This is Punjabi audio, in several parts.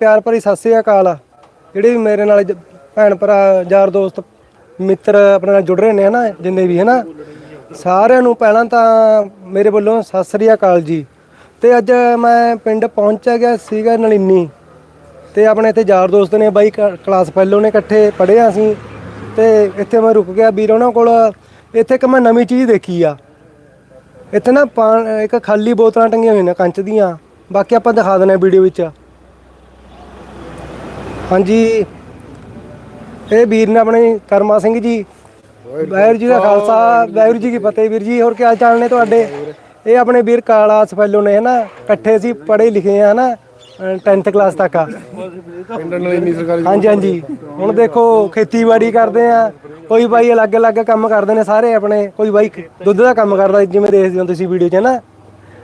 ਪਿਆਰ ਭਰੀ ਸਤਿ ਸ੍ਰੀ ਅਕਾਲ ਆ। ਜਿਹੜੇ ਵੀ ਮੇਰੇ ਨਾਲ ਜ- ਭੈਣ ਭਰਾ, ਯਾਰ ਦੋਸਤ, ਮਿੱਤਰ ਆਪਣੇ ਨਾਲ ਜੁੜ ਰਹੇ ਨੇ ਹਨਾ, ਜਿੰਨੇ ਵੀ ਹਨਾ, ਸਾਰਿਆਂ ਨੂੰ ਪਹਿਲਾਂ ਤਾਂ ਮੇਰੇ ਵੱਲੋਂ ਸਤਿ ਸ੍ਰੀ ਅਕਾਲ ਜੀ। ਤੇ ਅੱਜ ਮੈਂ ਪਿੰਡ ਪਹੁੰਚਿਆ ਗਿਆ ਸੀਗਾ ਨਲਿੰਨੀ। ਤੇ ਆਪਣੇ ਇੱਥੇ ਯਾਰ ਦੋਸਤ ਨੇ ਬਾਈ ਕ- ਕਲਾਸ ਫੈਲੋ ਨੇ ਇਕੱਠੇ ਪੜ੍ਹੇ ਅਸੀਂ। ਤੇ ਇੱਥੇ ਮੈਂ ਰੁਕ ਗਿਆ ਵੀਰ ਉਹਨਾਂ ਕੋਲ। ਇੱਥੇ ਇੱਕ ਮੈਂ ਨਵੀਂ ਚੀਜ਼ ਦੇਖੀ ਆ। ਇੱਥੇ ਨਾ ਪਾ- ਇੱਕ ਖਾਲੀ ਬੋਤਲਾਂ ਟੰਗੀਆਂ ਹੋਈਆਂ ਨੇ ਕੰਚ ਦੀਆਂ। ਬਾਕੀ ਆਪਾਂ ਦਿਖਾ ਦਿੰਦੇ ਹਾਂ ਵੀਡੀਓ ਵਿੱਚ। ਹਾਂਜੀ। ਇਹ ਵੀਰ ਨੇ ਆਪਣੇ ਕਰਮਾ ਸਿੰਘ ਜੀ, ਵਾਹਿਗੁਰੂ ਜੀ ਦਾ ਖਾਲਸਾ, ਵਾਹਿਗੁਰੂ ਜੀ ਕੀ ਫਤਿਹ ਵੀਰ ਜੀ। ਹੋਰ ਕੀ ਹਾਲ ਚਾਲ ਨੇ ਤੁਹਾਡੇ? ਇਹ ਆਪਣੇ ਵੀਰ ਕਾਲਾ ਸਫੈਲੋ ਨੇ, ਹਨਾ? ਇਕੱਠੇ ਸੀ ਪੜ੍ਹੇ ਲਿਖੇ ਆ, ਹਨਾ? 10th ਕਲਾਸ ਤੱਕ ਆ। ਹਾਂਜੀ ਹਾਂਜੀ। ਹੁਣ ਦੇਖੋ, ਖੇਤੀਬਾੜੀ ਕਰਦੇ ਆ। ਕੋਈ ਬਾਈ ਅਲੱਗ-ਅਲੱਗ ਕੰਮ ਕਰਦੇ ਨੇ ਸਾਰੇ ਆਪਣੇ। ਕੋਈ ਬਾਈ ਦੁੱਧ ਦਾ ਕੰਮ ਕਰਦਾ, ਜਿਵੇਂ ਦੇਖਦੇ ਹੋ ਤੁਸੀਂ ਵੀਡੀਓ 'ਚ ਨਾ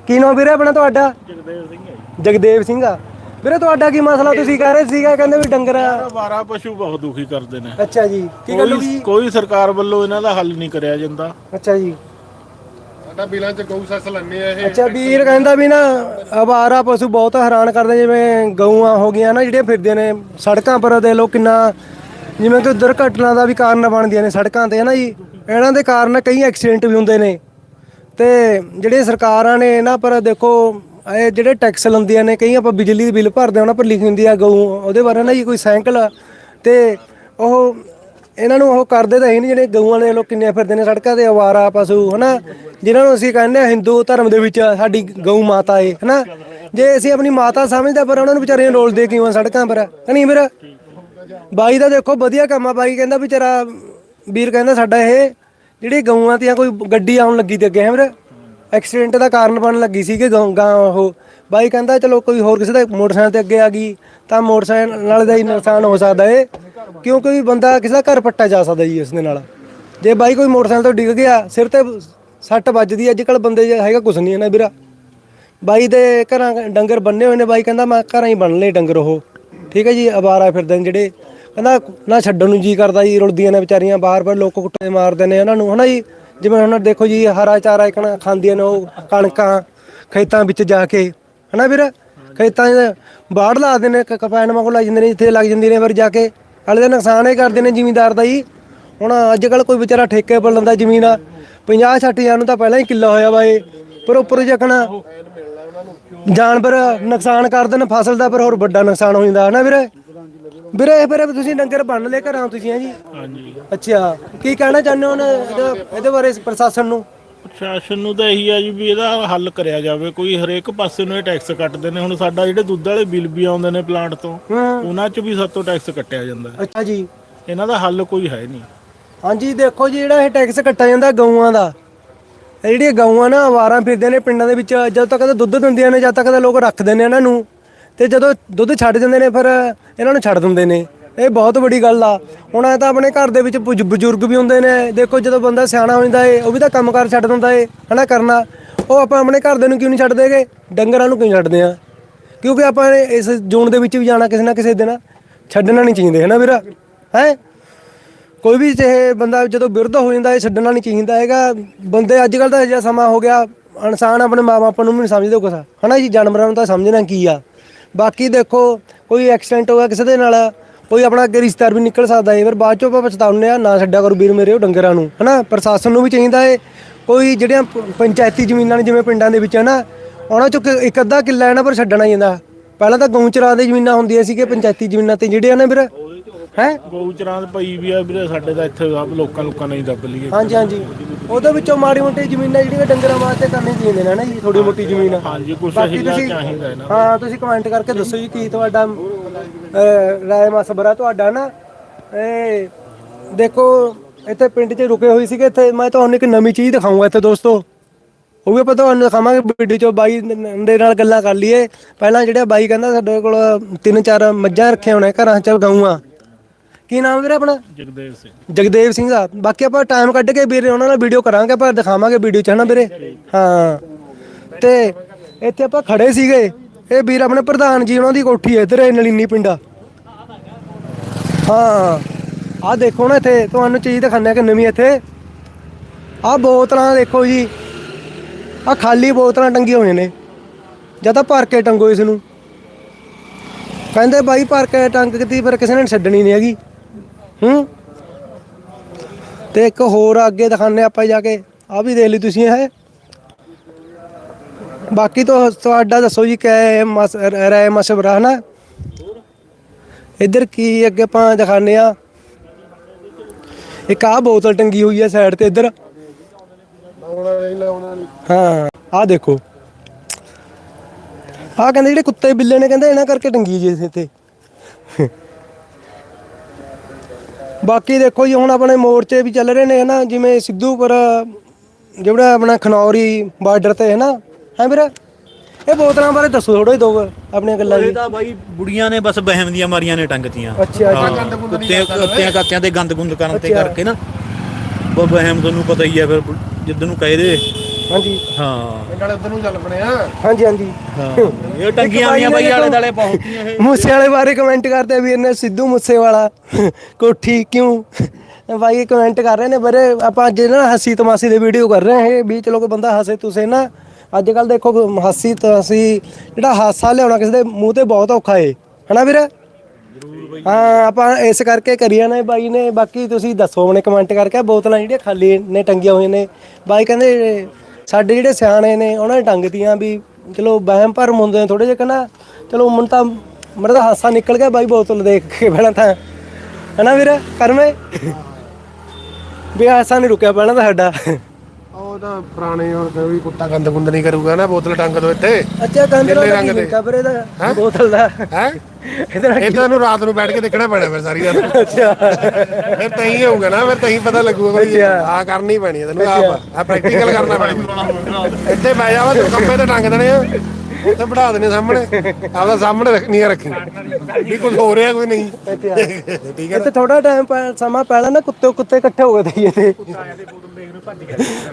ਕੀ ਨਾਮ ਵੀਰੇ ਆਪਣਾ ਤੁਹਾਡਾ? ਜਗਦੇਵ ਸਿੰਘ ਜਗਦੇਵ ਸਿੰਘ ਆ। ਵੀਰੇ ਤੁਹਾਡਾ ਕੀ ਮਸਲਾ? ਤੁਸੀਂ ਕਹਿ ਰਹੇ ਸੀਗਾ ਕਹਿੰਦੇ ਵੀ ਡੰਗਰ ਆ। ਬਾਰਾ ਪਸ਼ੂ ਬਹੁਤ ਦੁਖੀ ਕਰਦੇ ਨੇ। ਅੱਛਾ ਜੀ ਕੀ ਗੱਲ ਹੋ ਕੋਈ ਗਈ ਕੋਈ ਸਰਕਾਰ ਵੱਲੋਂ ਇਹਨਾਂ ਦਾ ਹੱਲ ਨਹੀਂ ਕਰਿਆ ਜਾਂਦਾ। ਅੱਛਾ ਜੀ। ਸਾਡਾ ਬਿਲਾਂ ਚ ਗਊ ਸੱਸ ਲੈਣੇ ਆ ਇਹ। ਅੱਛਾ ਵੀਰ ਕਹਿੰਦਾ ਵੀ ਨਾ ਅਵਾਰਾ ਪਸ਼ੂ ਬਹੁਤ ਹੈਰਾਨ ਕਰਦੇ ਜਿਵੇਂ ਗਊਆਂ ਹੋ ਗਈਆਂ ਨਾ ਜਿਹੜੀਆਂ ਫਿਰਦੀਆਂ ਨੇ ਸੜਕਾਂ ਪਰ ਦੇ ਲੋ ਕਿੰਨਾ ਜਿਵੇਂ ਕਿ ਦੁਰਘਟਨਾ ਦਾ ਵੀ ਕਾਰਨ ਬਣਦੀਆਂ ਨੇ ਸੜਕਾਂ ਤੇ ਹੈ ਨਾ ਜੀ? ਇਹਨਾਂ ਦੇ ਕਾਰਨ ਕਈ ਐਕਸੀਡੈਂਟ ਵੀ ਹੁੰਦੇ ਨੇ। ਤੇ ਜਿਹੜੇ ਸਰਕਾਰਾਂ ਨੇ ਇਹਨਾਂ ਪਰ ਦੇਖੋ ਇਹ ਜਿਹੜੇ ਟੈਕਸ ਲੰਦੀਆਂ ਨੇ ਕਈ ਆਪਾਂ ਬਿਜਲੀ ਦੇ ਬਿੱਲ ਭਰਦੇ ਹਾਂ, ਉਹਨਾਂ ਪਰ ਲਿਖੀ ਹੁੰਦੀ ਆ ਗਊ। ਉਹਦੇ ਬਾਰੇ ਨਾ ਜੀ ਕੋਈ ਸਾਈਕਲ ਤੇ ਉਹ ਇਹਨਾਂ ਨੂੰ ਉਹ ਕਰਦੇ ਤਾਂ ਹੈ ਨਹੀਂ ਜਿਹੜੇ ਗਊਆਂ ਦੇ ਲੋਕ ਕਿੰਨੇ ਫਿਰਦੇ ਨੇ ਸੜਕਾਂ ਤੇ ਅਵਾਰਾ ਪਸ਼ੂ ਹਨਾ? ਜਿਨ੍ਹਾਂ ਨੂੰ ਅਸੀਂ ਕਹਿੰਦੇ ਆ ਹਿੰਦੂ ਧਰਮ ਦੇ ਵਿੱਚ ਸਾਡੀ ਗਊ ਮਾਤਾ ਏ ਹਨਾ? ਜੇ ਅਸੀਂ ਆਪਣੀ ਮਾਤਾ ਸਮਝਦੇ ਪਰ ਉਹਨਾਂ ਨੂੰ ਵਿਚਾਰਿਆਂ ਰੋਲਦੇ ਕਿਉਂ ਆ ਸੜਕਾਂ ਪਰ? ਨਹੀਂ ਵੀਰ ਬਾਈ ਦਾ ਦੇਖੋ ਵਧੀਆ ਕੰਮ ਆ। ਬਾਈ ਕਹਿੰਦਾ ਵਿਚਾਰਾ ਵੀਰ ਕਹਿੰਦਾ ਸਾਡਾ ਇਹ ਜਿਹੜੀ ਗਊਆਂ ਤੇ ਕੋਈ ਗੱਡੀ ਆਉਣ ਲੱਗੀ ਤੇ ਅੱਗੇ ਹੈ ਵੀਰ ਐਕਸੀਡੈਂਟ ਦਾ ਕਾਰਨ ਬਣ ਲੱਗੀ ਸੀ ਕਿ ਗਾਂ ਉਹ। ਬਾਈ ਕਹਿੰਦਾ, ਚਲੋ ਕੋਈ ਹੋਰ ਕਿਸੇ ਦਾ ਮੋਟਰਸਾਈਕਲ ਤੇ ਅੱਗੇ ਆ ਗਈ, ਤਾਂ ਮੋਟਰਸਾਈਕਲ ਨਾਲ ਦਾ ਹੀ ਨੁਕਸਾਨ ਹੋ ਸਕਦਾ ਏ। ਕਿਉਂਕਿ ਵੀ ਬੰਦਾ ਕਿਸੇ ਦਾ ਘਰ ਪੱਟਾ ਜਾ ਸਕਦਾ ਜੀ ਇਸ ਦੇ ਨਾਲ? ਜੇ ਬਾਈ ਕੋਈ ਮੋਟਰਸਾਈਕਲ ਤੋਂ ਡਿੱਗ ਗਿਆ, ਸਿਰ ਤੇ ਸੱਟ ਵੱਜਦੀ ਅੱਜ ਕੱਲ ਬੰਦੇ ਹੈਗਾ ਕੁਛ ਨਹੀਂ ਹੈ ਨਾ ਵੀਰਾ। ਬਾਈ ਦੇ ਘਰਾਂ ਡੰਗਰ ਬੰਨੇ ਹੋਏ ਨੇ, ਬਾਈ ਕਹਿੰਦਾ, ਮੈਂ ਘਰਾਂ ਹੀ ਬੰਨ ਲਏ ਡੰਗਰ ਉਹ। ਠੀਕ ਹੈ ਜੀ, ਅਵਾਰਾ ਫਿਰਦੇ ਨੇ ਜਿਹੜੇ। ਕਹਿੰਦਾ, ਨਾ ਛੱਡਣ ਨੂੰ ਜੀ ਕਰਦਾ ਜੀ, ਰੁਲਦੀਆਂ ਨੇ ਵਿਚਾਰੀਆਂ ਬਾਹਰ ਬਾਹਰ ਲੋਕ ਕੁੱਟੇ ਮਾਰਦੇ ਨੇ ਉਹਨਾਂ ਨੂੰ। ਹਨਾ ਜੀ? ਜਿਵੇਂ ਹੁਣ ਦੇਖੋ ਜੀ, ਹਰਾ ਚਾਰਾ ਇਕਣਾ ਖਾਂਦੀਆਂ ਨੇ ਉਹ ਕਣਕਾਂ ਖੇਤਾਂ ਵਿੱਚ ਜਾ ਕੇ, ਹਨਾ ਵੀਰ? ਖੇਤਾਂ 'ਚ ਬਾੜ ਲਾ ਦਿੰਦੇ ਨੇ, ਕ- ਕਪੈਨ ਮਗੋ ਲੱਗ ਜਾਂਦੇ ਨੇ, ਜਿੱਥੇ ਲੱਗ ਜਾਂਦੀ ਨੇ ਫਿਰ ਜਾ ਕੇ। ਹਾਲੇ ਦਾ ਨੁਕਸਾਨ ਹੀ ਕਰਦੇ ਨੇ ਜ਼ਿਮੀਂਦਾਰ ਦਾ ਜੀ। ਹੁਣ ਅੱਜ ਕੱਲ ਕੋਈ ਵਿਚਾਰਾ ਠੇਕੇ ਪਰ ਲੈਂਦਾ ਜ਼ਮੀਨ ਆ। 50 60 ਹਜ਼ਾਰ ਨੂੰ ਤਾਂ ਪਹਿਲਾਂ ਹੀ ਕਿੱਲਾ ਹੋਇਆ ਵਾ ਇਹ। ਪਰ ਉੱਪਰ ਜਕਣਾ ਜਾਨਵਰ ਨੁਕਸਾਨ ਕਰਦੇ ਨੇ ਫਸਲ ਦਾ ਪਰ ਹੋਰ ਵੱਡਾ ਨੁਕਸਾਨ ਹੋ ਜਾਂਦਾ, ਹਨਾ ਵੀਰੇ? ਵੀਰੇ ਫਿਰ ਤੁਸੀਂ ਡੰਗਰ ਬੰਨ ਲਏ ਘਰਾਂ ਤੁਸੀਂ ਹੈ ਜੀ? ਹਾਂਜੀ। ਅੱਛਾ ਕੀ ਕਹਿਣਾ ਚਾਹੁੰਦੇ ਹੋ ਨਾ ਇਹਦੇ- ਇਹਦੇ ਬਾਰੇ ਪ੍ਰਸ਼ਾਸਨ ਨੂੰ? ਪ੍ਰਸ਼ਾਸਨ ਨੂੰ ਤਾਂ ਇਹੀ ਆ ਜੀ ਵੀ ਇਹਦਾ ਹੱਲ ਕਰਿਆ ਜਾਵੇ। ਕੋਈ ਹਰੇਕ ਪਾਸੇ ਨੂੰ ਇਹ ਟੈਕਸ ਕੱਟਦੇ ਨੇ। ਹੁਣ ਸਾਡਾ ਜਿਹੜੇ ਦੁੱਧ ਵਾਲੇ ਬਿੱਲ ਵੀ ਆਉਂਦੇ ਨੇ ਪਲਾਂਟ ਤੋਂ ਹੂੰ। ਉਹਨਾਂ 'ਚ ਵੀ ਸਾਤੋਂ ਟੈਕਸ ਕੱਟਿਆ ਜਾਂਦਾ ਹੈ। ਅੱਛਾ ਜੀ। ਇਹਨਾਂ ਦਾ ਹੱਲ ਕੋਈ ਹੈ ਨਹੀਂ। ਹਾਂਜੀ ਦੇਖੋ ਜੀ ਜਿਹੜਾ ਇਹ ਟੈਕਸ ਕੱਟਿਆ ਜਾਂਦਾ ਗਊਆਂ ਦਾ ਇਹ ਜਿਹੜੀਆਂ ਗਊਆਂ ਨਾ ਆਵਾਰਾਂ ਫਿਰਦੇ ਨੇ ਪਿੰਡਾਂ ਦੇ ਵਿੱਚ ਜਦੋਂ ਤੱਕ ਦੁੱਧ ਦਿੰਦੀਆਂ ਨੇ ਜਦ ਤੱਕ ਲੋਕ ਰੱਖਦੇ ਨੇ ਇਹਨਾਂ ਨੂੰ। ਤੇ ਜਦੋਂ ਦੁੱਧ ਛੱਡ ਜਾਂਦੇ ਨੇ ਫਿਰ ਇਹਨਾਂ ਨੂੰ ਛੱਡ ਦਿੰਦੇ ਨੇ। ਇਹ ਬਹੁਤ ਵੱਡੀ ਗੱਲ ਆ। ਹੁਣ ਇਹ ਤਾਂ ਆਪਣੇ ਘਰ ਦੇ ਵਿੱਚ ਬੁਜ- ਬਜ਼ੁਰਗ ਵੀ ਹੁੰਦੇ ਨੇ। ਦੇਖੋ ਜਦੋਂ ਬੰਦਾ ਸਿਆਣਾ ਹੋ ਜਾਂਦਾ ਏ, ਉਹ ਵੀ ਤਾਂ ਕੰਮਕਾਰ ਛੱਡ ਦਿੰਦਾ ਏ, ਹਨਾ ਕਰਨਾ। ਉਹ ਆਪਾਂ ਆਪਣੇ ਘਰ ਦੇ ਨੂੰ ਕਿਉਂ ਨਹੀਂ ਛੱਡਦੇਗੇ ਡੰਗਰਾਂ ਨੂੰ ਕਿਉਂ ਛੱਡਦੇ ਆ? ਕਿਉਂਕਿ ਆਪਾਂ ਇਸ ਜ਼ੋਨ ਦੇ ਵਿੱਚ ਵੀ ਜਾਣਾ ਕਿਸੇ ਨਾ ਕਿਸੇ ਦਿਨ। ਛੱਡਣਾ ਨਹੀਂ ਚਾਹੀਦਾ ਹੈ ਨਾ ਵੀਰਾ? ਹੈ? ਕੋਈ ਵੀ ਚਾਹੇ ਬੰਦਾ ਜਦੋਂ ਵਿਰਧ ਹੋ ਜਾਂਦਾ ਇਹ ਛੱਡਣਾ ਨਹੀਂ ਚਾਹੀਦਾ ਹੈਗਾ। ਬੰਦੇ ਅੱਜ ਕੱਲ ਦਾ ਅਜਿਹਾ ਸਮਾਂ ਹੋ ਗਿਆ। ਇਨਸਾਨ ਆਪਣੇ ਮਾਪੇ ਨੂੰ ਵੀ ਨਹੀਂ ਸਮਝਦੇ ਕੁਛ। ਹਨਾ ਜੀ? ਜਾਨਵਰਾਂ ਨੂੰ ਤਾਂ ਸਮਝਣਾ ਕੀ ਆ? ਬਾਕੀ ਦੇਖੋ, ਕੋਈ ਐਕਸੀਡੈਂਟ ਹੋ ਗਿਆ ਕਿਸੇ ਦੇ ਨਾਲ, ਕੋਈ ਆਪਣਾ ਅੱਗੇ ਰਿਸ਼ਤੇਦਾਰ ਵੀ ਨਿਕਲ ਸਕਦਾ ਹੈ ਫਿਰ ਬਾਅਦ ਚੋਂ ਆਪਾਂ ਪਛਤਾਉਂਦੇ ਆ ਨਾ ਛੱਡਿਆ ਕਰੋ ਵੀਰ ਮੇਰੇ ਉਹ ਡੰਗਰਾਂ ਨੂੰ, ਹਨਾ? ਪ੍ਰਸ਼ਾਸਨ ਨੂੰ ਵੀ ਚਾਹੀਦਾ ਹੈ ਕੋਈ ਜਿਹੜੀਆਂ ਪੰਚਾਇਤੀ ਜ਼ਮੀਨਾਂ ਨੇ ਜਿਵੇਂ ਪਿੰਡਾਂ ਦੇ ਵਿੱਚ, ਹਨਾ? ਉਹਨਾਂ ਚੋਂ ਕਿ- ਇੱਕ ਅੱਧਾ ਕਿੱਲਾ ਇਹਨਾਂ ਪਰ ਛੱਡਣਾ ਜਾਂਦਾ ਪਹਿਲਾਂ ਤਾਂ ਗਊਂ ਚਰਾ ਦੇ ਜ਼ਮੀਨਾਂ ਹੁੰਦੀਆਂ ਸੀ ਕਿ ਪੰਚਾਇਤੀ ਜ਼ਮੀਨਾਂ ਤੇ ਜਿਹੜੀਆਂ ਨੇ ਵੀਰ ਹੈ? ਗਊਚਰਾਂ ਦੇ ਪਈ ਵੀ ਆ ਵੀਰੇ ਸਾਡੇ ਦਾ ਇੱਥੇ ਸਭ ਲੋਕਾਂ ਲੋਕਾਂ ਨੇ ਹੀ ਦੱਬ ਲਈਏ। ਹਾਂਜੀ ਹਾਂਜੀ। ਉਹਦੇ ਵਿੱਚੋਂ ਮਾੜੀ ਮੋਟੀ ਜ਼ਮੀਨਾਂ ਜਿਹੜੀਆਂ ਡੰਗਰਾਂ ਵਾਸਤੇ ਕਰਨੀ ਚਾਹੀਦੀਆਂ ਨੇ ਨਾ ਜੀ? ਥੋੜੀ ਮੋਟੀ ਜ਼ਮੀਨ। ਹਾਂਜੀ ਕੁਛ ਬਾਕੀ ਹੀਲਾ ਤੁਸੀਂ ਚਾਹੀਦਾ ਇਹਨਾਂ ਹਾਂ ਤੁਸੀਂ ਕਮੈਂਟ ਕਰਕੇ ਦੱਸੋ ਜੀ ਕੀ ਤੁਹਾਡਾ ਅਹ, ਰਾਏ ਮਸਬਰਾ ਤੁਹਾਡਾ ਨਾ ਇਹ ਦੇਖੋ ਇੱਥੇ ਪਿੰਡ 'ਚ ਰੁਕੇ ਹੋਏ ਸੀਗੇ ਇੱਥੇ। ਮੈਂ ਤੁਹਾਨੂੰ ਇੱਕ ਨਵੀਂ ਚੀਜ਼ ਦਿਖਾਊਂਗਾ ਇੱਥੇ ਦੋਸਤੋ। ਉਹ ਵੀ ਆਪਾਂ ਤੁਹਾਨੂੰ ਦਿਖਾਵਾਂਗੇ ਵੀਡੀਓ 'ਚ। ਬਾਈ ਦੇ ਨਾਲ ਗੱਲਾਂ ਕਰ ਲਈਏ। ਪਹਿਲਾਂ ਜਿਹੜਾ ਬਾਈ ਕਹਿੰਦਾ ਸਾਡੇ ਕੋਲ ਤਿੰਨ ਚਾਰ ਮੱਝਾਂ ਰੱਖੇ ਹੋਣੇ ਘਰਾਂ 'ਚ ਗਊਆਂ। ਕੀ ਨਾਮ ਵੀਰੇ ਆਪਣਾ? ਜਗਦੇਵ ਸਿੰਘ। ਜਗਦੇਵ ਸਿੰਘ ਆ। ਬਾਕੀ ਆਪਾਂ ਟਾਈਮ ਕੱਢ ਕੇ ਵੀਰੇ ਉਹਨਾਂ ਨਾਲ ਵੀਡੀਓ ਕਰਾਂਗੇ ਪਰ ਦਿਖਾਵਾਂਗੇ ਵੀਡੀਓ ਚ ਹਨਾ ਵੀਰੇ? ਹਾਂ ਤੇ ਇੱਥੇ ਆਪਾਂ ਖੜੇ ਸੀਗੇ। ਇਹ ਵੀਰ ਆਪਣੇ ਪ੍ਰਧਾਨ ਜੀ ਉਹਨਾਂ ਦੀ ਕੋਠੀ ਹੈ ਇੱਧਰ ਇਹ ਨਲੀਨੀ ਪਿੰਡਾ ਹਾਂ। ਆਹ ਦੇਖੋ ਨਾ ਇੱਥੇ ਤੁਹਾਨੂੰ ਚੀਜ਼ ਆ ਕਿ ਨਵੀਂ ਇੱਥੇ। ਆਹ ਬੋਤਲਾਂ ਦੇਖੋ ਜੀ। ਆਹ ਖਾਲੀ ਬੋਤਲਾਂ ਟੰਗੀਆਂ ਹੋਈਆਂ ਨੇ। ਜਾਂ ਤਾਂ ਭਰ ਕੇ ਟੰਗੋ ਇਸ ਨੂੰ। ਕਹਿੰਦੇ ਬਾਈ ਭਰ ਕੇ ਟੰਗ ਕੀਤੀ ਪਰ ਕਿਸੇ ਨੇ ਛੱਡਣੀ ਨਹੀਂ ਹੈਗੀ। ਹੂੰ? ਤੇ ਇੱਕ ਹੋਰ ਅੱਗੇ ਦਿਖਾਣੇ ਆਪਾਂ ਜਾ ਕੇ। ਆ ਵੀ ਦੇਖ ਲਈ ਤੁਸੀਂ ਇਹ। ਬਾਕੀ ਤੋਂ ਤੁਹਾਡਾ ਦੱਸੋ ਜੀ ਕਿਆ ਮਸ ਰਾਏ ਮਸ਼ਵਰਾ ਨਾ ਇੱਧਰ ਕੀ ਅੱਗੇ ਆਪਾਂ ਦਿਖਾਣੇ ਆ ਇੱਕ ਆ ਬੋਤਲ ਟੰਗੀ ਹੋਈ ਹੈ ਸਾਈਡ ਤੇ ਇੱਧਰ। ਹਾਂ ਆ ਦੇਖੋ। ਆ ਕਹਿੰਦੇ ਜਿਹੜੇ ਕੁੱਤੇ ਬਿੱਲੇ ਨੇ, ਕਹਿੰਦੇ ਇਹਨਾਂ ਕਰਕੇ ਟੰਗੀ ਜੀ ਇੱਥੇ। ਬਾਕੀ ਦੇਖੋ ਜੀ ਹੁਣ ਆਪਣੇ ਮੋਰਚੇ ਵੀ ਚੱਲ ਰਹੇ ਨੇ ਹਨਾ ਜਿਵੇਂ ਸਿੱਧੂਪੁਰ ਜਿਹੜਾ ਆਪਣਾ ਖਨੌਰੀ ਬਾਰਡਰ ਤੇ ਹੈ ਨਾ ਹੈ ਵੀਰ? ਇਹ ਬੋਤਲਾਂ ਬਾਰੇ ਦੱਸੋ ਥੋੜਾ ਹੀ ਦੋ ਆਪਣੀਆਂ ਗੱਲਾਂ ਇਹ ਜੀ ਤਾਂ ਬਾਈ ਬੁੜੀਆਂ ਨੇ ਬਸ ਬਹਿਮ ਦੀਆਂ ਮਾਰੀਆਂ ਨੇ ਟੰਗਤੀਆਂ ਅੱਛਾ ਜੀ ਹਾਂ, ਕੁੱਤੇ ਕੁੱਤਿਆਂ ਕਾਤਿਆਂ ਤੇ ਗੰਦ ਗੁੰਦ ਕਰਨ ਤੇ। ਕਰਕੇ ਨਾ। ਉਹ ਬਹਿਮ ਤੁਹਾਨੂੰ ਪਤਾ ਹੀ ਹੈ ਫਿਰ ਜਿੱਦਨ ਨੂੰ ਕਹੇ ਦੇ। ਹਾਂਜੀ। ਹਾਂ। ਵਾਲੇ ਉਧਰ ਨੂੰ ਚੱਲ ਪਣੇ ਆ ਹਾਂਜੀ ਹਾਂਜੀ। ਹਾਂ। ਇਹ ਟੰਗੀਆਂ ਹੋਈਆਂ ਬਾਈ ਆਲੇ ਦਾਲੇ ਪਹੁੰਚੀਆਂ ਇਹ ਮੂਸੇ ਵਾਲੇ ਬਾਰੇ ਕਮੈਂਟ ਕਰਦੇ ਵੀਰ ਨੇ ਸਿੱਧੂ ਮੂਸੇ ਵਾਲਾ ਕੋਠੀ ਕਿਉਂ? ਭਾਈ ਕਮੈਂਟ ਕਰ ਰਹੇ ਨੇ ਬਰੇ ਆਪਾਂ ਅੱਜ ਨਾ ਹੱਸੀ ਤਮਾਸੀ ਦੇ ਵੀਡੀਓ ਕਰ ਰਹੇ ਹਾਂ ਵੀ ਚਲੋ ਕੋਈ ਬੰਦਾ ਹੱਸੇ ਤੁਸੀਂ ਨਾ। ਅੱਜ ਕੱਲ ਦੇਖੋ ਹੱਸੀ ਤਮਾਸੀ ਜਿਹੜਾ ਹਾਸਾ ਲਿਆਉਣਾ ਕਿਸੇ ਦੇ ਮੂੰਹ ਤੇ ਬਹੁਤ ਔਖਾ ਏ। ਹਨਾ ਵੀਰ? ਹਾਂ ਆਪਾਂ ਇਸ ਕਰਕੇ ਕਰੀਆਂ ਨੇ ਬਾਈ ਨੇ। ਬਾਕੀ ਤੁਸੀਂ ਦੱਸੋ ਆਪਣੇ ਕਮੈਂਟ ਕਰਕੇ। ਬੋਤਲਾਂ ਜਿਹੜੀਆਂ ਖਾਲੀ ਨੇ ਟੰਗੀਆਂ ਹੋਈਆਂ ਨੇ। ਬਾਈ ਕਹਿੰਦੇ ਸਾਡੇ ਜਿਹੜੇ ਸਿਆਣੇ ਨੇ, ਉਹਨਾਂ ਨੇ ਟੰਗਤੀਆਂ ਵੀ ਚਲੋ ਵਹਿਮ ਭਰਮ ਹੁੰਦੇ ਨੇ ਥੋੜੇ ਜਿਹਾ ਕਹਿੰਦਾ ਚਲੋ ਮਨ ਤਾਂ ਮੇਰਾ ਤਾਂ ਹਾਸਾ ਨਿਕਲ ਗਿਆ ਬਾਈ ਬੋਤਲ ਦੇਖ ਕੇ ਪਹਿਲਾਂ ਤਾਂ। ਹਨਾ ਵੀਰ, ਕਰਮੇ? ਵੀ ਹਾਸਾ ਨਹੀਂ ਰੁਕਿਆ ਪਹਿਲਾਂ ਤਾਂ ਸਾਡਾ। ਉਹ ਤਾਂ ਪੁਰਾਣੇ ਹੁਣ ਤੇ ਵੀ ਕੁੱਤਾ ਗੰਦ ਗੁੰਦ ਨਹੀਂ ਕਰੂਗਾ ਨਾ ਬੋਤਲ ਟੰਗ ਦੋ ਇੱਥੇ। ਅੱਛਾ ਕੰਦਰਾ ਨੀਲੇ ਦਾ ਰੰਗ ਕੀ ਦੇ। ਬੋਤਲ ਦਾ। ਹੈ? ਇਹਦੇ ਨੂੰ ਰਾਤ ਨੂੰ ਬੈਠ ਕੇ ਦੇਖਣਾ ਪੈਣਾ ਫਿਰ ਸਾਰੀ ਰਾਤ। ਅੱਛਾ। ਫਿਰ ਤਾਂ ਹੀ ਹੋਊਗਾ ਨਾ ਫਿਰ ਤਾਂ ਹੀ ਪਤਾ ਲੱਗੂਗਾ ਵੀ ਆ ਕਰਨੀ ਪੈਣੀ ਤੈਨੂੰ ਆਪ ਆ ਪ੍ਰੈਕਟੀਕਲ ਕਰਨਾ ਪੈਣਾ। ਇੱਥੇ ਬਹਿ ਜਾਵਾ ਤੂੰ ਕੰਪੇ ਤੇ ਟੰਗ ਦੇਣੇ ਆ। ਉੱਥੇ ਬਿਠਾ ਦੇਣੇ ਸਾਹਮਣੇ। ਆਪਦਾ ਸਾਹਮਣੇ ਰੱਖਣੀ ਆ ਰੱਖੀ। ਵੀ ਕੁਝ ਹੋ ਰਿਹਾ ਕੋਈ ਨਹੀਂ। ਠੀਕ ਹੈ ਇੱਥੇ ਥੋੜਾ ਟਾਈਮ ਸਮਾਂ ਪਹਿਲਾਂ ਨਾ ਕੁੱਤੇ ਕੁੱਤੇ ਇਕੱਠੇ ਹੋ ਗਏ ਸੀ ਇੱਥੇ।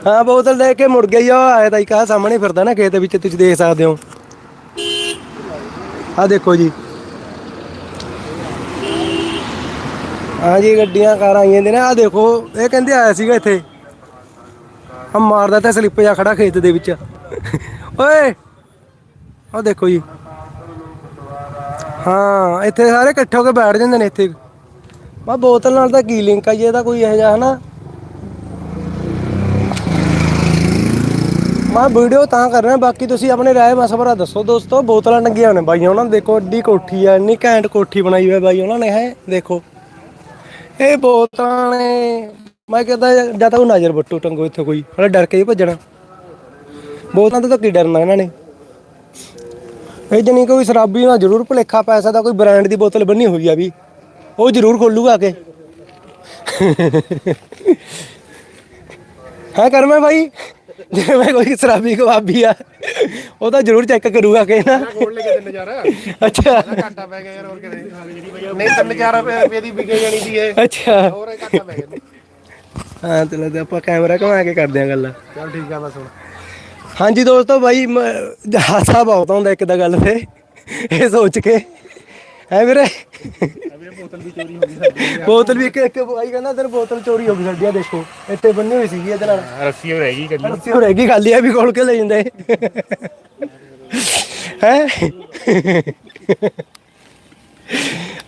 ਹਾਂ ਬੋਤਲ ਲੈ ਕੇ ਮੁੜ ਗਈ ਆ ਉਹ ਆਇਆ ਤਾਂ ਇੱਕ ਆਹ ਸਾਹਮਣੇ ਫਿਰਦਾ ਨਾ ਖੇਤ ਵਿੱਚ ਤੁਸੀਂ ਦੇਖ ਸਕਦੇ ਹੋ। ਆ ਦੇਖੋ ਜੀ। ਹਾਂ ਜੀ ਗੱਡੀਆਂ ਕਾਰਾਂ ਆਈਆਂ ਨੇ ਨਾ ਆ ਦੇਖੋ ਇਹ ਕਹਿੰਦੇ ਆਇਆ ਸੀਗਾ ਇੱਥੇ। ਆ ਮਾਰਦਾ ਤਾਂ ਸਲਿੱਪ ਜਾ ਖੜਾ ਖੇਤ ਦੇ ਵਿੱਚ। ਓਏ! ਆ ਦੇਖੋ ਜੀ। ਹਾਂ, ਇੱਥੇ ਸਾਰੇ ਇਕੱਠੇ ਹੋ ਕੇ ਬੈਠ ਜਾਂਦੇ ਨੇ ਇੱਥੇ। ਮਾ ਬੋਤਲ ਨਾਲ ਤਾਂ ਕੀ ਲਿੰਕ ਆ ਜੀ, ਇਹਦਾ ਕੋਈ ਇਹੋ ਜਿਹਾ, ਹਨਾ? ਮੈਂ ਵੀਡੀਓ ਤਾਂ ਕਰ ਰਿਹਾ, ਬਾਕੀ ਤੁਸੀਂ ਆਪਣੇ ਰਾਏ ਮਸਵਰਾ ਦੱਸੋ ਦੋਸਤੋ। ਬੋਤਲਾਂ ਟੰਗੀਆਂ ਨੇ ਬਾਈ, ਉਹਨਾਂ ਨੇ ਦੇਖੋ, ਏਡੀ ਕੋਠੀ ਆ, ਇੰਨੀ ਘੈਂਟ ਕੋਠੀ ਬਣਾਈ ਹੋਈ ਬਾਈ, ਉਹਨਾਂ ਨੇ, ਹੈ? ਦੇਖੋ। ਇਹ ਬੋਤਲਾਂ ਨੇ। ਮੈਂ ਕਹਿੰਦਾ, ਜਾਂ ਤਾਂ ਕੋਈ ਨਜ਼ਰ ਬੱਟੂ ਟੰਗੋ ਇੱਥੇ ਕੋਈ ਹਲੇ ਡਰ ਕੇ ਹੀ ਭੱਜਣਾ। ਬੋਤਲਾਂ ਤੋਂ ਤਾਂ ਕੀ ਡਰਨਾ ਇਹਨਾਂ ਨੇ? ਇਹ ਜਣੀ ਕੋਈ ਸ਼ਰਾਬੀ ਨਾਲ ਜ਼ਰੂਰ ਭੁਲੇਖਾ ਪੈ ਸਕਦਾ ਕੋਈ ਬ੍ਰਾਂਡ ਦੀ ਬੋਤਲ ਬੰਨੀ ਹੋਈ ਆ ਵੀ। ਉਹ ਜ਼ਰੂਰ ਖੋਲੂਗਾ ਆ ਕੇ। ਹਾਂ ਕਰਮੇ ਭਾਈ ਜਿਵੇਂ ਕੋਈ ਸ਼ਰਾਬੀ ਕਬਾਬੀ ਆ ਉਹ ਤਾਂ ਜ਼ਰੂਰ ਚੈੱਕ ਕਰੂਗਾ ਕਿ ਨਾ। ਲੈ ਕੇ ਤਿੰਨ ਹਜ਼ਾਰ ਅੱਛਾ। ਘਾਟਾ ਪੈ ਗਿਆ ਯਾਰ ਹੋਰ ਕਿਤੇ ਨਹੀਂ। ਤਿੰਨ ਚਾਰ ਰੁਪਏ ਰੁਪਏ ਦੀ ਵਿਕੇ ਜਾਣੀ ਸੀ ਇਹ। ਅੱਛਾ। ਹੋਰ ਇਹ ਘਾਟਾ ਪੈ ਗਿਆ। ਹਾਂ ਤੇ ਆਪਾਂ ਕੈਮਰਾ ਘੁਮਾ ਕੇ ਕਰਦੇ ਆਂ ਗੱਲਾਂ। ਚਲ ਠੀਕ ਆ ਬਸ ਹੁਣ। ਹਾਂਜੀ ਦੋਸਤੋ ਬਾਈ ਹਾਸਾ ਬਹੁਤ ਆਉਂਦਾ ਇੱਕ ਦਾ ਗੱਲ ਤੇ। ਇਹ ਸੋਚ ਕੇ। ਹੈ ਵੀਰੇ? ਬੋਤਲ ਵੀ ਇੱਕ ਇੱਕ ਬਾਈ ਕਹਿੰਦਾ ਤੇਰੇ ਬੋਤਲ ਚੋਰੀ ਹੋ ਗਈ ਸਾਡੀ ਆ ਦੇਖੋ। ਇੱਥੇ ਬੰਨੀ ਹੋਈ ਸੀਗੀ ਇਹਦੇ ਨਾਲ। ਰੱਸੀ ਹੋ ਰਹੀ ਕੱਲੀ ਰੱਸੀ ਹੋ ਰਹੀ ਖਾਲੀ ਆ ਵੀ ਖੋਲ ਕੇ ਲੈ ਜਾਂਦੇ। ਹੈ?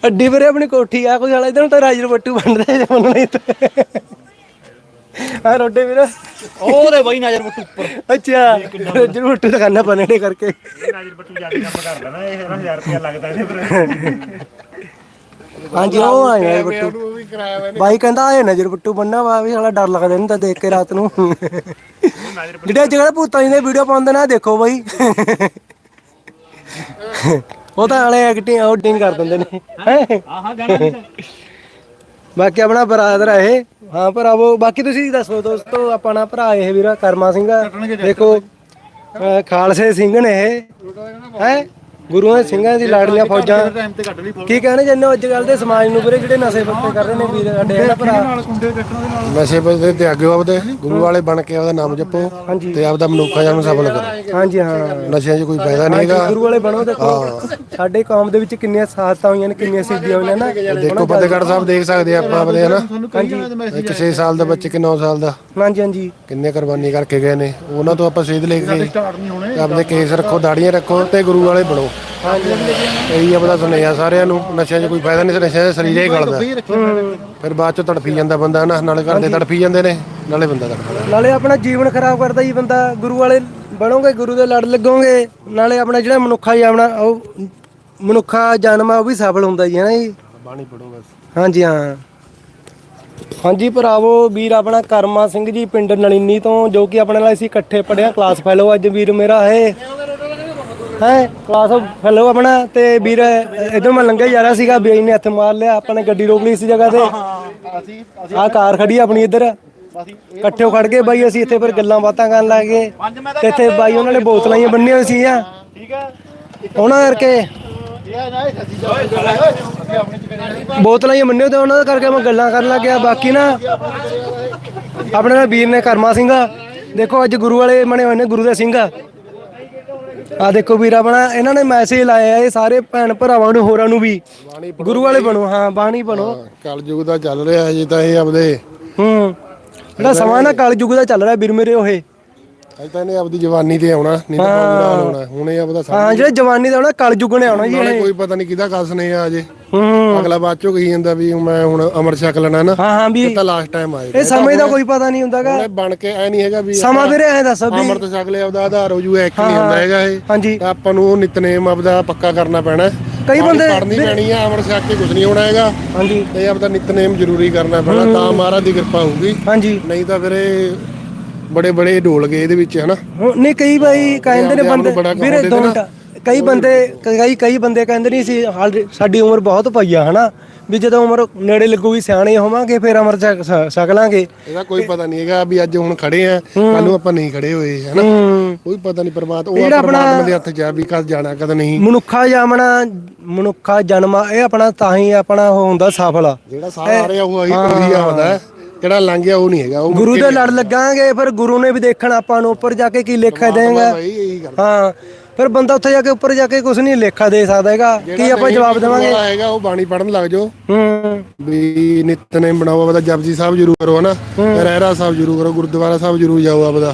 ਅੱਡੀ ਵੀਰੇ ਆਪਣੀ ਕੋਠੀ ਆ ਕੋਈ ਸਾਲਾ ਇਧਰ ਤਾਂ ਰਾਜਰ ਬੱਟੂ ਬਣਦਾ ਜੇ ਮੰਨਣਾ ਹੀ ਆ ਰੋਡੇ ਵੀਰ। ਉਹਦੇ ਬਾਈ ਨਜ਼ਰ ਬੱਟੂ ਉੱਪਰ। ਅੱਛਾ ਰਾਜਰ ਬੱਟੂ ਦਾ ਖਾਣਾ ਪਨੇੜੇ ਕਰਕੇ। ਹਾਂਜੀ ਉਹ ਆਇਆ ਬੱਟੂ। ਉਹਨੂੰ ਵੀ ਕਰਾਇਆ ਵਾ ਬਾਈ ਕਹਿੰਦਾ ਆਏ ਨਜ਼ਰ ਬੱਟੂ ਬੰਨਾ ਵਾ ਵੀ ਸਾਲਾ ਡਰ ਲੱਗਦਾ ਇਹਨੂੰ ਤਾਂ ਦੇਖ ਕੇ ਰਾਤ ਨੂੰ। ਜਿਹੜੇ ਜਿਹੜੇ ਭੂਤਾਂ ਦੀ ਵੀਡੀਓ ਪਾਉਂਦੇ ਨੇ ਦੇਖੋ ਬਾਈ। ਉਹ ਤਾਂ ਵਾਲੇ ਐਕਟਿੰਗ ਆਊਟਿੰਗ ਕਰ ਦਿੰਦੇ ਨੇ। ਹੈਂ? ਆਹ ਗਾਣਾ ਬਾਕੀ ਆਪਣਾ ਬਰਾਦਰ ਆ ਇਹ। ਹਾਂ ਭਰਾਵੋ ਬਾਕੀ ਤੁਸੀਂ ਦੱਸੋ ਦੋਸਤੋ ਆਪਣਾ ਭਰਾ ਇਹ ਵੀਰਾ ਕਰਮਾ ਸਿੰਘ ਆ। ਦੇਖੋ ਖਾਲਸੇ ਸਿੰਘ ਨੇ ਇਹ। ਹੈ? ਗੁਰੂਆਂ ਦੇ ਸਿੰਘਾਂ ਦੀ ਲਾੜਲੀਆਂ ਫੌਜਾਂ ਕੀ ਕਹਿਣੇ ਜੰਨੇ ਅੱਜ ਕੱਲ ਦੇ ਸਮਾਜ ਨੂੰ ਵੀਰੇ ਜਿਹੜੇ ਨਸ਼ੇ ਪੱਤੇ ਕਰ ਰਹੇ ਨੇ ਵੀਰ ਸਾਡੇ ਹੈ ਨਾ ਭਰਾ? ਨਸ਼ੇ ਪੱਤੇ ਤੇ ਅੱਗੇ ਆਪਦੇ ਗੁਰੂ ਵਾਲੇ ਬਣ ਕੇ ਆਪਦਾ ਨਾਮ ਜਪੋ ਤੇ ਆਪਦਾ ਮਨੁੱਖਾ ਜਨਮ ਸਫਲ ਕਰੋ। ਹਾਂਜੀ ਹਾਂ। ਨਸ਼ਿਆਂ 'ਚ ਕੋਈ ਫਾਇਦਾ ਨਹੀਂ ਹੈਗਾ। ਗੁਰੂ ਵਾਲੇ ਬਣੋ ਦੇਖੋ ਸਾਡੇ ਕੌਮ ਦੇ ਵਿੱਚ ਕਿੰਨੀਆਂ ਸਾਹਸਤਾਂ ਹੋਈਆਂ ਨੇ ਕਿੰਨੀਆਂ ਸਿੱਧੀਆਂ ਹੋਈਆਂ ਨਾ ਦੇਖੋ ਫਤਿਹਗੜ੍ਹ ਸਾਹਿਬ ਦੇਖ ਸਕਦੇ ਆਪਾਂ ਆਪਦੇ ਹਨਾ। ਇੱਕ 6 ਸਾਲ ਦਾ ਬੱਚੇ ਕਿ 9 ਸਾਲ ਦਾ। ਹਾਂਜੀ ਹਾਂਜੀ। ਕਿੰਨੇ ਕੁਰਬਾਨੀ ਕਰਕੇ ਗਏ ਨੇ। ਉਹਨਾਂ ਤੋਂ ਆਪਾਂ ਸੇਧ ਲੈ ਕੇ ਤੇ ਆਪਦੇ ਕੇਸ ਰੱਖੋ ਦਾੜੀਆਂ ਰੱਖੋ ਤੇ ਗੁਰੂ ਵਾਲੇ ਬਣੋ। ਇਹੀ ਆਪਦਾ ਸੁਨੇਹਾ ਸਾਰਿਆਂ ਨੂੰ ਨਸ਼ਿਆਂ 'ਚ ਕੋਈ ਫਾਇਦਾ ਨਹੀਂ ਨਸ਼ਿਆਂ 'ਚ ਸਰੀਰ ਹੀ ਗਲਦਾ। ਫਿਰ ਬਾਅਦ 'ਚ ਤੜਫੀ ਜਾਂਦਾ ਬੰਦਾ ਨਾ ਨਾਲੇ ਘਰ ਦੇ ਤੜਫੀ ਜਾਂਦੇ ਨੇ ਨਾਲੇ ਬੰਦਾ ਤੜਫਦਾ। ਨਾਲੇ ਆਪਣਾ ਜੀਵਨ ਖਰਾਬ ਕਰਦਾ ਜੀ ਬੰਦਾ ਗੁਰੂ ਵਾਲੇ ਬਣੋਗੇ ਗੁਰੂ ਦੇ ਲੜ ਲੱਗੋਗੇ ਨਾਲੇ ਆਪਣਾ ਜਿਹੜਾ ਮਨੁੱਖਾ ਜਾਮਣਾ ਉਹ ਮਨੁੱਖਾ ਜਨਮ ਆ ਉਹ ਵੀ ਸਫਲ ਹੁੰਦਾ ਜੀ ਹੈ ਨਾ ਜੀ ਬਾਣੀ ਪੜੋ ਬਸ। ਹਾਂਜੀ ਹਾਂ। ਹਾਂਜੀ ਭਰਾਵੋ ਵੀਰ ਆਪਣਾ ਕਰਮਾ ਸਿੰਘ ਜੀ ਪਿੰਡ ਨਲਿੰਨੀ ਤੋਂ ਜੋ ਕਿ ਆਪਣੇ ਨਾਲ ਅਸੀਂ ਇਕੱਠੇ ਪੜਿਆ ਕਲਾਸ ਫੈਲੋ ਅੱਜ ਵੀਰ ਮੇਰਾ ਹੈ। ਹੈ ਕਲਾਸ ਫੈਲੋ ਆਪਣਾ ਤੇ ਵੀਰ ਇਧਰ ਮੈਂ ਲੰਘਿਆ ਜਾ ਰਿਹਾ ਸੀਗਾ ਬੇਈ ਨੇ ਹੱਥ ਮਾਰ ਲਿਆ ਆਪਾਂ ਨੇ ਗੱਡੀ ਰੋਕ ਲਈ ਇਸ ਜਗ੍ਹਾ ਤੇ। ਆਹ ਕਾਰ ਖੜੀ ਆ ਆਪਣੀ ਇੱਧਰ। ਇਕੱਠੇ ਖੜ ਕੇ ਬਾਈ ਅਸੀਂ ਇੱਥੇ ਫਿਰ ਗੱਲਾਂ ਬਾਤਾਂ ਕਰਨ ਲੱਗ ਗਏ। ਤੇ ਇੱਥੇ ਬਾਈ ਉਹਨਾਂ ਨੇ ਬੋਤਲਾਂ ਹੀ ਬੰਨੀਆਂ ਹੋਈਆਂ ਸੀਗੀਆਂ। ਠੀਕ ਹੈ। ਉਹਨਾਂ ਕਰਕੇ। ਬੋਤਲਾਂ ਹੀ। ਮੰਨਿਓ ਤੇ ਉਹਨਾਂ ਦਾ ਕਰਕੇ ਮੈਂ ਗੱਲਾਂ ਕਰਨ ਲੱਗ ਗਿਆ। ਬਾਕੀ ਨਾ ਆਪਣੇ ਨਾਲ ਵੀਰ ਨੇ ਕਰਮਾ ਸਿੰਘ। ਦੇਖੋ ਅੱਜ ਗੁਰੂ ਵਾਲੇ ਬਣੇ ਹੋਏ ਨੇ ਗੁਰੂ ਦੇ ਸਿੰਘ। ਆ ਦੇਖੋ ਵੀਰ ਆਪਣਾ ਇਹਨਾਂ ਨੇ ਮੈਸੇਜ ਲਾਇਆ ਇਹ ਸਾਰੇ ਭੈਣ ਭਰਾਵਾਂ ਨੂੰ ਹੋਰਾਂ ਨੂੰ ਵੀ। ਗੁਰੂ ਵਾਲੇ ਬਣੋ ਹਾਂ ਬਾਣੀ ਬਣੋ। ਕਲਯੁਗ ਦਾ ਚੱਲ ਰਿਹਾ ਜੀ ਤਾਂ ਇਹ ਆਪਦੇ। ਹੂੰ। ਜਿਹੜਾ ਸਮਾਂ ਨਾ ਕਲਯੁਗ ਦਾ ਚੱਲ ਰਿਹਾ ਵੀਰ ਮੇਰੇ ਓਏ ਅੱਜ ਤਾਂ ਇਹਨੇ ਆਪਦੀ ਜਵਾਨੀ ਤੇ ਆਉਣਾ ਨਹੀਂ ਤਾਂ ਬੁਰਾ ਹਾਲ ਹੋਣਾ। ਹੁਣ ਇਹ ਆਪਦਾ ਹਾਂ ਜਿਹੜੇ ਜਵਾਨੀ ਦਾ ਆਉਣਾ ਕਲਯੁਗ ਨੇ ਆਉਣਾ ਜੀ ਨਾਲੇ ਕੋਈ ਪਤਾ ਨਹੀਂ ਕਿਹਦਾ ਕਸ ਨੇ ਆ ਅਜੇ। ਅਗਲਾ ਬਾਅਦ ਚੋਂ ਕਹੀ ਜਾਂਦਾ ਵੀ ਮੈਂ ਹੁਣ ਅਮਰ ਛਕ ਲੈਣਾ ਨਾ ਹਾਂ ਹਾਂ ਵੀ ਇਹ ਤਾਂ ਲਾਸਟ ਟਾਈਮ ਆਏ ਇਹ ਸਮੇਂ ਦਾ ਕੋਈ ਪਤਾ ਨਹੀਂ ਹੁੰਦਾਗਾ। ਬਣ ਕੇ ਐ ਨਹੀਂ ਹੈਗਾ ਵੀ ਸਮਾਂ ਵੀਰੇ ਐ ਦੱਸ ਵੀ ਅਮਰਤ ਛਕ ਲਿਆ ਉਹਦਾ ਆਧਾਰ ਹੋ ਜੂ ਇੱਕ ਨਹੀਂ ਹੁੰਦਾ ਹੈਗਾ ਇਹ। ਹਾਂਜੀ। ਤਾਂ ਆਪਾਂ ਨੂੰ ਉਹ ਨਿਤਨੇਮ ਆਪਦਾ ਪੱਕਾ ਕਰਨਾ ਪੈਣਾ। ਕਈ ਬੰਦੇ- ਪੜਨੀ ਪੈਣੀ ਆ ਅਮਰ ਛਕ ਕੇ ਕੁਝ ਨਹੀਂ ਹੋਣਾ ਹੈਗਾ। ਹਾਂਜੀ। ਤੇ ਆਪਦਾ ਨਿਤਨੇਮ ਜ਼ਰੂਰੀ ਕਰਨਾ ਪੈਣਾ ਤਾਂ ਮਹਾਰਾਜ ਦੀ ਕਿਰਪਾ ਹੋਊਗੀ। ਹਾਂਜੀ। ਨਹੀਂ ਤਾਂ ਫਿਰ ਇਹ ਬੜੇ ਬੜੇ ਢੋਲ ਗਏ ਇਹਦੇ ਵਿੱਚ ਹਨਾ? ਹੁਣ- ਨਹੀਂ ਕਈ ਬਾਈ ਕਹਿੰਦੇ ਨੇ ਆਪਣੇ ਆਪ ਨੂੰ ਬੰਦੇ ਵੀਰੇ ਕਹਾਉਂਦੇ ਨੇ। ਕਈ ਬੰਦੇ ਕਈ ਕਈ ਬੰਦੇ ਕਹਿੰਦੇ ਨਹੀਂ ਸੀ ਹਾਲ ਸਾਡੀ ਉਮਰ ਬਹੁਤ ਪਈ ਆ ਹਨਾ? ਵੀ ਜਦੋਂ ਉਮਰ ਨੇੜੇ ਲੱਗੂਗੀ ਸਿਆਣੇ ਹੋਵਾਂਗੇ ਫਿਰ ਅਮਰ ਛਕ ਸ- ਛਕ ਲਾਂਗੇ ਇਹਦਾ ਕੋਈ ਪਤਾ ਨਹੀਂ ਹੈਗਾ ਵੀ ਅੱਜ ਹੁਣ ਖੜੇ ਆ ਕੱਲ ਨੂੰ ਆਪਾਂ ਨਹੀਂ ਖੜੇ ਹੋਏ ਹਨਾ? ਹੂੰ। ਕੋਈ ਪਤਾ ਨਹੀਂ ਪਰਮਾਤਮਾ ਉਹ ਜਿਹੜਾ ਆਪਣਾ- ਪਰਮਾਤਮਾ ਦੇ ਹੱਥ 'ਚ ਆ ਵੀ ਕਦ ਜਾਣਾ ਕਦ ਨਹੀਂ। ਮਨੁੱਖਾ ਜਾਮਣਾ ਮਨੁੱਖਾ ਜਨਮ ਇਹ ਆਪਣਾ ਤਾਂ ਹੀ ਆਪਣਾ ਉਹ ਹੁੰਦਾ ਸਫਲ ਜਿਹੜਾ ਸਾਹ ਆ ਰਿਹਾ ਉਹ ਆਹੀ ਉਹੀ ਆਉਂਦਾ ਹੈ। ਜਿਹੜਾ ਲੰਘ ਗਿਆ ਉਹ ਨਹੀਂ ਹੈਗਾ ਉਹ ਗੁਰੂ ਦੇ ਲੜ ਲੱਗਾਂਗੇ ਫਿਰ ਗੁਰੂ ਨੇ ਵੀ ਦੇਖਣਾ ਆਪਾਂ ਨੂੰ ਉੱਪਰ ਜਾ ਕੇ ਕੀ ਲੇਖਾ ਦੇਗਾ ਭਾਈ ਇਹੀ ਗੱਲ ਹਾਂ। ਫਿਰ ਬੰਦਾ ਉੱਥੇ ਜਾ ਕੇ ਉੱਪਰ ਜਾ ਕੇ ਕੁਝ ਨਹੀਂ ਲੇਖਾ ਦੇ ਸਕਦਾ ਹੈਗਾ। ਕੀ ਆਪਾਂ ਜਵਾਬ ਦੇਵਾਂਗੇ? ਜਿਹੜਾ ਹੈਗਾ ਉਹ ਬਾਣੀ ਪੜਨ ਲੱਗ ਜਾਓ। ਹੂੰ। ਵੀ ਨਿਤਨੇਮ ਬਣਾਓ ਆਪਦਾ ਜਪਜੀ ਸਾਹਿਬ ਜਰੂਰ ਕਰੋ ਹਨਾ? ਰਹਿਰਾ ਸਾਹਿਬ ਜਰੂਰ ਕਰੋ ਗੁਰਦੁਆਰਾ ਸਾਹਿਬ ਜਰੂਰ ਜਾਓ ਆਪਦਾ।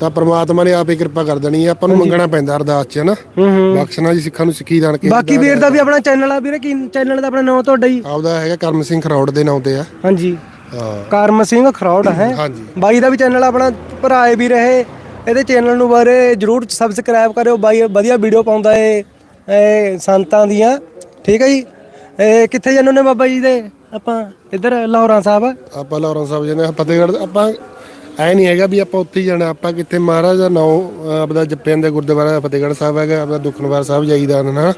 ਤਾਂ ਪ੍ਰਮਾਤਮਾ ਨੇ ਆਪੇ ਕਿਰਪਾ ਕਰ ਦੇਣੀ ਹੈ ਆਪਾਂ ਨੂੰ ਮੰਗਣਾ ਪੈਂਦਾ ਅਰਦਾਸ 'ਚ ਹਨਾ? ਬਖਸ਼ਣਾ ਜੀ ਸਿੱਖਾਂ ਨੂੰ ਸਿੱਖੀ ਦਾਣ ਕੇ ਬਾਕੀ ਵੀਰ ਦਾ ਵੀ ਆਪਣਾ ਚੈਨਲ ਆ ਵੀਰੇ ਕੀ ਚੈਨਲ ਦਾ ਆਪਣਾ ਨਾਮ ਤੁਹਾਡਾ ਹੀ ਆਪਦਾ ਹੈਗਾ ਕਰਮ ਸਿੰਘ ਖਰੌੜ ਦੇ ਨਾਂ ਤੇ ਆ। ਹਾਂਜੀ। ਹਾਂ ਕਰਮ ਸਿੰਘ ਖਰੌੜ ਹੈ। ਹਾਂਜੀ। ਬਾਈ ਦਾ ਵੀ ਚੈਨਲ ਆਪਣਾ ਭਰਾਏ ਵੀ ਰਹੇ। ਇਹਦੇ ਚੈਨਲ ਨੂੰ ਬਾਰੇ ਜਰੂਰ ਸਬਸਕ੍ਰਾਈਬ ਕਰਿਓ। ਬਾਈ ਵਧੀਆ ਵੀਡੀਓ ਪਾਉਂਦਾ ਏ ਇਹ ਸੰਤਾਂ ਦੀਆਂ। ਠੀਕ ਹੈ ਜੀ। ਇਹ ਕਿੱਥੇ ਜਾਂਦੇ ਨੇ ਬਾਬਾ ਜੀ ਦੇ? ਆਪਾਂ ਇੱਧਰ ਲਾਹੌਰਾਂ ਸਾਹਿਬ। ਆਪਾਂ ਲਾਹੌਰਾਂ ਸਾਹਿਬ ਜਾਂਦੇ ਹਾਂ। ਫਤਿਹਗੜ੍ਹ ਆਪਾਂ ਐ ਨਹੀਂ ਹੈਗਾ ਵੀ ਆਪਾਂ ਉੱਥੇ ਹੀ ਜਾਣਾ ਆਪਾਂ ਕਿੱਥੇ ਮਹਾਰਾਜ ਦਾ ਨਾਮ ਆਪਦਾ ਜਪਿਆਂ ਦੇ ਗੁਰਦੁਆਰਾ ਫਤਿਹਗੜ੍ਹ ਸਾਹਿਬ ਹੈਗਾ ਆਪਦਾ ਦੁਖਨਵਾਰ ਸਾਹਿਬ ਜਾਈਦਾ ਨਾ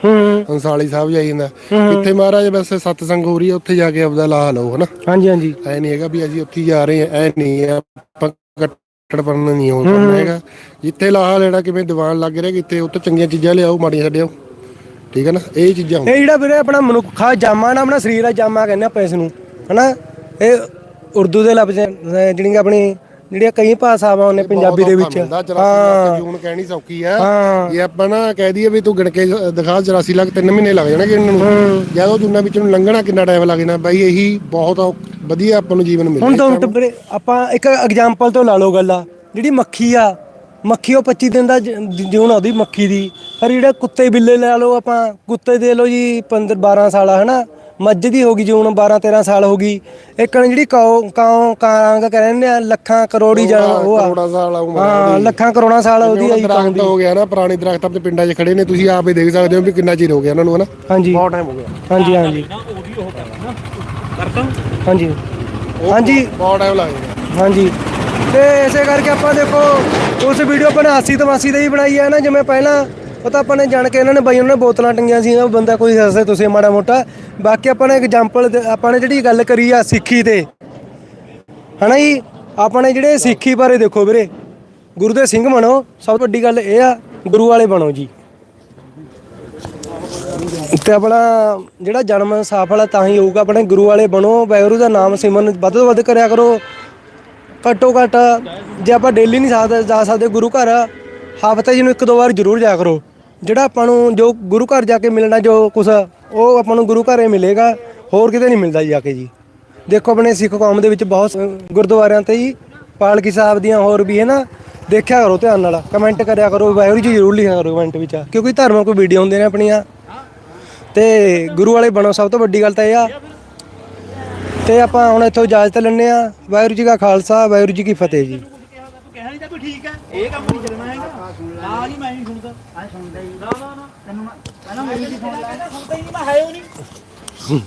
ਹੰਸਾਲੀ ਸਾਹਿਬ ਜਾਈਦਾ। ਕਿੱਥੇ ਮਹਾਰਾਜ ਬਸ ਸਤਸੰਗ ਹੋ ਰਹੀ ਹੈ ਉੱਥੇ ਜਾ ਕੇ ਆਪਦਾ ਲਾ ਲਓ ਹਨਾ। ਹਾਂਜੀ ਹਾਂਜੀ। ਐ ਨਹੀਂ ਹੈਗਾ ਵੀ ਅਸੀਂ ਉੱਥੇ ਜਾ ਰਹੇ ਐ ਨਹੀਂ ਆਪਾਂ ਕੱਟੜਪਨ ਨਹੀਂ ਹੋ ਹੈਗਾ। ਜਿੱਥੇ ਲਾਹਾ ਲੈਣਾ ਕਿਵੇਂ ਦੀਵਾਨ ਲੱਗ ਰਿਹਾ ਕਿਤੇ ਉੱਥੇ ਚੰਗੀਆਂ ਚੀਜ਼ਾਂ ਲਿਆਓ ਮਾੜੀਆਂ ਛੱਡਿਓ। ਠੀਕ ਹੈ ਨਾ ਇਹ ਚੀਜ਼ਾਂ। ਇਹ ਜਿਹੜਾ ਵੀਰੇ ਆਪਣਾ ਮਨੁੱਖਾ ਜਾਮਾ ਨਾ ਆਪਣਾ ਸਰੀਰ ਦਾ ਜਾਮਾ ਕਹਿੰਦੇ ਆਪਾਂ ਇਸ ਨੂੰ ਹਨਾ। ਇਹ ਉਰਦੂ ਦੇ ਲਫ਼ਜ਼ ਜਿਹੜੀਆਂ ਆਪਣੀ ਜਿਹੜੀਆਂ ਕਈ ਭਾਸ਼ਾਵਾਂ ਨੇ ਪੰਜਾਬੀ ਦੇ ਵਿੱਚ। ਮਿਲਦਾ 84 ਲੱਖ ਜੂਨ ਕਹਿਣੀ ਸੌਖੀ ਆ ਹਾਂ। ਜੇ ਆਪਾਂ ਨਾ ਕਹਿ ਦਈਏ ਵੀ ਤੂੰ ਗਿਣ ਕੇ ਦਿਖਾ 84 ਲੱਖ 3 ਮਹੀਨੇ ਲੱਗ ਜਾਣਗੇ ਇਹਨਾਂ ਨੂੰ। ਜਦ ਦੁਨੀਆ ਵਿੱਚੋਂ ਲੰਘਣਾ ਕਿੰਨਾ ਟਾਈਮ ਲੱਗ ਜਾਣਾ। ਬਾਈ ਇਹੀ ਬਹੁਤ ਵਧੀਆ ਆਪਾਂ ਨੂੰ ਜੀਵਨ ਮਿਲਿਆ। ਹੁਣ ਵੀਰੇ ਆਪਾਂ ਇੱਕ ਐਗਜ਼ਾਮਪਲ ਤੋਂ ਲਾ ਲਓ ਗੱਲ ਆ। ਜਿਹੜੀ ਮੱਖੀ ਆ ਮੱਖੀ ਉਹ 25 ਦਿਨ ਦਾ ਜ- ਜਿਉਣ ਉਹਦੀ ਮੱਖੀ ਦੀ। ਪਰ ਜਿਹੜੇ ਕੁੱਤੇ ਬਿੱਲੇ ਲੈ ਲਓ ਆਪਾਂ ਕੁੱਤੇ ਦੇ ਲਓ ਜੀ 15 12 ਸਾਲ ਹਨਾ? ਮੱਝ ਦੀ ਹੋ ਗਈ ਜਿਉਣ 12 13 ਸਾਲ ਹੋ ਗਈ। ਇੱਕ ਨੇ ਜਿਹੜੀ ਕਾਉ ਕਾਉ ਕਾਂ ਕਹਿੰਦੇ ਆ ਲੱਖਾਂ ਕਰੋੜੀ ਜਾਣਾ ਉਹ ਆ। ਕਰੋੜਾਂ ਸਾਲ ਉਮਰ ਆ ਹਾਂ ਲੱਖਾਂ ਕਰੋੜਾਂ ਸਾਲ ਉਹਦੀ ਆਈ ਕਾਂ ਦਰਖਤ ਹੋ ਗਿਆ ਨਾ ਪੁਰਾਣੇ ਦਰਖਤ ਆਪਣੇ ਪਿੰਡਾਂ 'ਚ ਖੜੇ ਨੇ ਤੁਸੀਂ ਆਪ ਹੀ ਦੇਖ ਸਕਦੇ ਹੋ ਵੀ ਕਿੰਨਾ ਚਿਰ ਹੋ ਗਿਆ ਇਹਨਾਂ ਨੂੰ ਹਨਾ? ਹਾਂਜੀ। ਬਹੁਤ ਟਾਈਮ ਹੋ ਗਿਆ। ਹਾਂਜੀ ਹਾਂਜੀ। ਹਾਂਜੀ। ਹਾਂਜੀ। ਬਹੁਤ ਟਾਈਮ ਲੱਗ ਗਿਆ। ਹਾਂਜੀ। ਤੇ ਇਸੇ ਕਰਕੇ ਆਪਾਂ ਦੇਖੋ ਉਸ ਵੀਡੀਓ ਆਪਾਂ ਨੇ 80 ਤਮਾਸੀ ਦੀ ਹੀ ਬਣਾਈ ਹੈ ਨਾ ਜਿਵੇਂ ਪਹਿਲਾਂ ਉਹ ਤਾਂ ਆਪਾਂ ਨੇ ਜਾਣ ਕੇ ਇਹਨਾਂ ਨੇ ਬਾਈ, ਉਹਨਾਂ ਨੇ ਬੋਤਲਾਂ ਟੰਗੀਆਂ ਸੀ, ਉਹ ਬੰਦਾ ਕੋਈ ਦੱਸਦਾ ਤੁਸੀਂ ਮਾੜਾ ਮੋਟਾ। ਬਾਕੀ ਆਪਾਂ ਨੇ ਐਗਜ਼ਾਮਪਲ ਆਪਾਂ ਨੇ ਜਿਹੜੀ ਗੱਲ ਕਰੀ ਆ ਸਿੱਖੀ ਤੇ। ਹਨਾ ਜੀ? ਆਪਾਂ ਨੇ ਜਿਹੜੇ ਸਿੱਖੀ ਬਾਰੇ ਦੇਖੋ ਵੀਰੇ, ਗੁਰੂ ਦੇ ਸਿੰਘ ਬਣੋ, ਸਭ ਤੋਂ ਵੱਡੀ ਗੱਲ ਇਹ ਆ, ਗੁਰੂ ਵਾਲੇ ਬਣੋ ਜੀ। ਤੇ ਆਪਣਾ ਜਿਹੜਾ ਜਨਮ ਸਫਲ ਆ ਤਾਂ ਹੀ ਹੋਊਗਾ, ਆਪਣੇ ਗੁਰੂ ਵਾਲੇ ਬਣੋ ਵੈਗੁਰੂ ਦਾ ਨਾਮ ਸਿਮਰਨ ਵੱਧ ਤੋਂ ਵੱਧ ਕਰਿਆ ਕਰੋ। ਘੱਟੋ ਘੱਟ ਜੇ ਆਪਾਂ ਡੇਲੀ ਨਹੀਂ ਜਾ ਸਕਦੇ ਗੁਰੂ ਘਰ, ਹਫ਼ਤੇ ਜਿਹਨੂੰ ਇੱਕ ਦੋ ਵਾਰ ਜ਼ਰੂਰ ਜਾਇਆ ਕਰੋ। ਜਿਹੜਾ ਆਪਾਂ ਨੂੰ ਜੋ ਗੁਰੂ ਘਰ ਜਾ ਕੇ ਮਿਲਣਾ, ਜੋ ਕੁਛ, ਉਹ ਆਪਾਂ ਨੂੰ ਗੁਰੂ ਘਰੇ ਮਿਲੇਗਾ, ਹੋਰ ਕਿਤੇ ਨਹੀਂ ਮਿਲਦਾ ਜੀ ਜਾ ਕੇ ਜੀ। ਦੇਖੋ ਆਪਣੇ ਸਿੱਖ ਕੌਮ ਦੇ ਵਿੱਚ ਬਹੁਤ ਸ- ਗੁਰਦੁਆਰਿਆਂ ਤੇ ਜੀ, ਪਾਲਕੀ ਸਾਹਿਬ ਦੀਆਂ ਹੋਰ ਵੀ ਹੈ ਨਾ, ਦੇਖਿਆ ਕਰੋ ਧਿਆਨ ਨਾਲ ਕਮੈਂਟ ਕਰਿਆ ਕਰੋ, ਵਾਹਿਗੁਰੂ ਜੀ ਜ਼ਰੂਰ ਲਿਖਿਆ ਕਰੋ ਕਮੈਂਟ ਵਿੱਚ, ਕਿਉਂਕਿ ਧਰਮ ਕੋਈ ਵੀਡੀਓ ਹੁੰਦੇ ਨੇ ਆਪਣੀਆਂ। ਤੇ ਗੁਰੂ ਵਾਲੇ ਬਣੋ, ਸਭ ਤੋਂ ਵੱਡੀ ਗੱਲ ਤਾਂ ਇਹ ਆ। ਤੇ ਆਪਾਂ ਹੁਣ ਇੱਥੋਂ ਇਜਾਜ਼ਤ ਲੈਣੇ ਆ ਵਾਹਿਗੁਰੂ ਜੀ ਕਾ ਖਾਲਸਾ, ਵਾਹਿਗੁਰੂ ਜੀ ਕੀ ਫਤਿਹ ਜੀ। ਕਹਿਣਾ ਨਹੀਂ ਤਾਂ ਕੋਈ ਠੀਕ ਹੈ ਇਹ ਕੰਮ ਨਹੀਂ ਚੱਲਣਾ ਹੈਗਾ। ਆ ਨਹੀਂ ਮੈਂ ਨਹੀਂ ਸੁਣਦਾ। ਆ ਸੁਣਦਾ ਹੀ। ਨਾ ਨਾ ਨਾ। ਤੈਨੂੰ ਪਹਿਲਾਂ ਮੇਰੀ ਸੁਣ ਲੈ। ਸੁਣਦਾ ਹੀ ਨਹੀਂ ਮੈਂ ਹੈ ਉਹ ਨਹੀਂ।